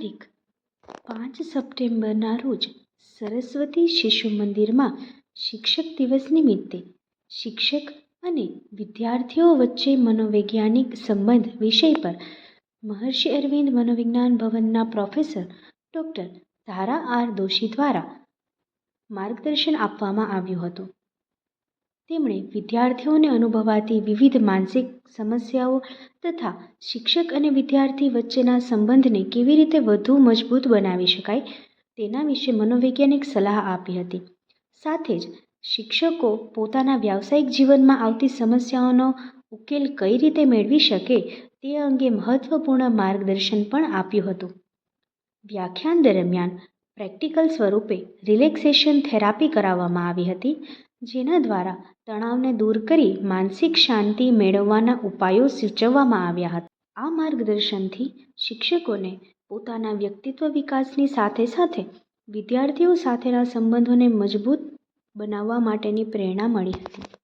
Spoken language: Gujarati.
તારીખ પાંચ સપ્ટેમ્બરના રોજ સરસ્વતી શિશુ મંદિરમાં શિક્ષક દિવસ નિમિત્તે શિક્ષક અને વિદ્યાર્થીઓ વચ્ચે મનોવૈજ્ઞાનિક સંબંધ વિષય પર મહર્ષિ અરવિંદ મનોવિજ્ઞાન ભવનના professor doctor Tara R Doshi દ્વારા માર્ગદર્શન આપવામાં આવ્યું હતું. તેમણે વિદ્યાર્થીઓને અનુભવાતી વિવિધ માનસિક સમસ્યાઓ તથા શિક્ષક અને વિદ્યાર્થી વચ્ચેના સંબંધને કેવી રીતે વધુ મજબૂત બનાવી શકાય તેના વિશે મનોવૈજ્ઞાનિક સલાહ આપી હતી. સાથે જ, શિક્ષકો પોતાના વ્યાવસાયિક જીવનમાં આવતી સમસ્યાઓનો ઉકેલ કઈ રીતે મેળવી શકે તે અંગે મહત્વપૂર્ણ માર્ગદર્શન પણ આપ્યું હતું. વ્યાખ્યાન દરમિયાન પ્રેક્ટિકલ સ્વરૂપે રિલેક્સેશન થેરાપી કરાવવામાં આવી હતી. જેના દ્વારા તણાવને દૂર કરી માનસિક શાંતિ મેળવવાના ઉપાયો સૂચવવામાં આવ્યા હતા. આ માર્ગદર્શનથી શિક્ષકોને પોતાના વ્યક્તિત્વ વિકાસની સાથે સાથે વિદ્યાર્થીઓ સાથેના સંબંધોને મજબૂત બનાવવા માટેની પ્રેરણા મળી હતી.